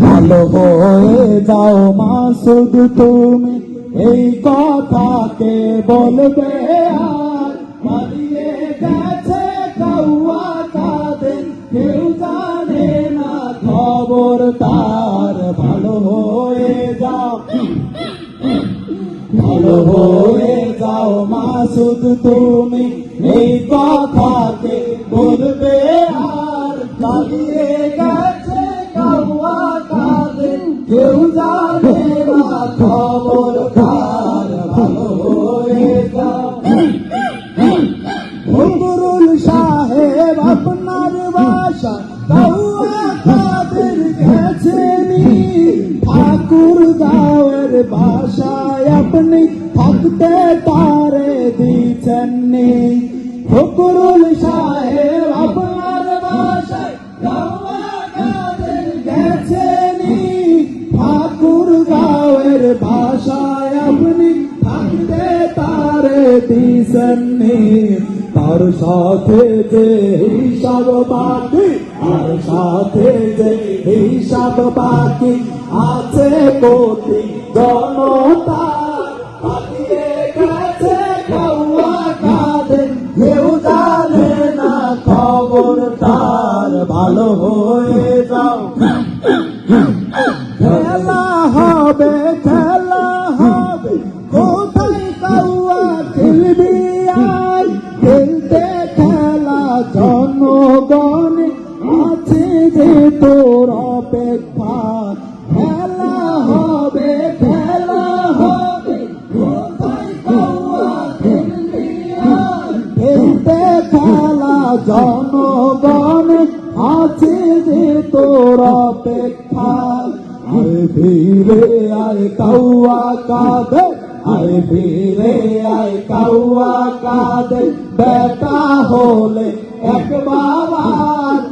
ভালো হয়ে যাও মাসুদ তুমি। এই কথাকে বলবে কেউ জানে না খবর তার। ভালো হয়ে যাও। ভালো হয়ে যাও মাসুদ তুমি। এই কথাকে কেউ জানে না খবর কার ভালো ফকরুল সাহেব আপনার বাসা কাউয়া কাদের গেছেনি ঠাকুর গাঁয়ের বাসায় আপনি থাকতে তারে দিচ্ছেননি ফকরুল সাহেব আপনার দিছেননি তার সাথে যে হিসাব বাকি আর সাথে যে হিসাব বাকি আছে কোটি জনতা ভালো হয়ে যাও। খেলা হবে, খেলা তোর অপেক্ষা খেলা হবে খেলা হবে। খেলা জনগণ আছে যে তোর অপেক্ষা। আয় ফিরে আয় কাউয়া কাঁদে আয় ফিরে আয় কাউয়া কাঁদে বেটা হলে একবার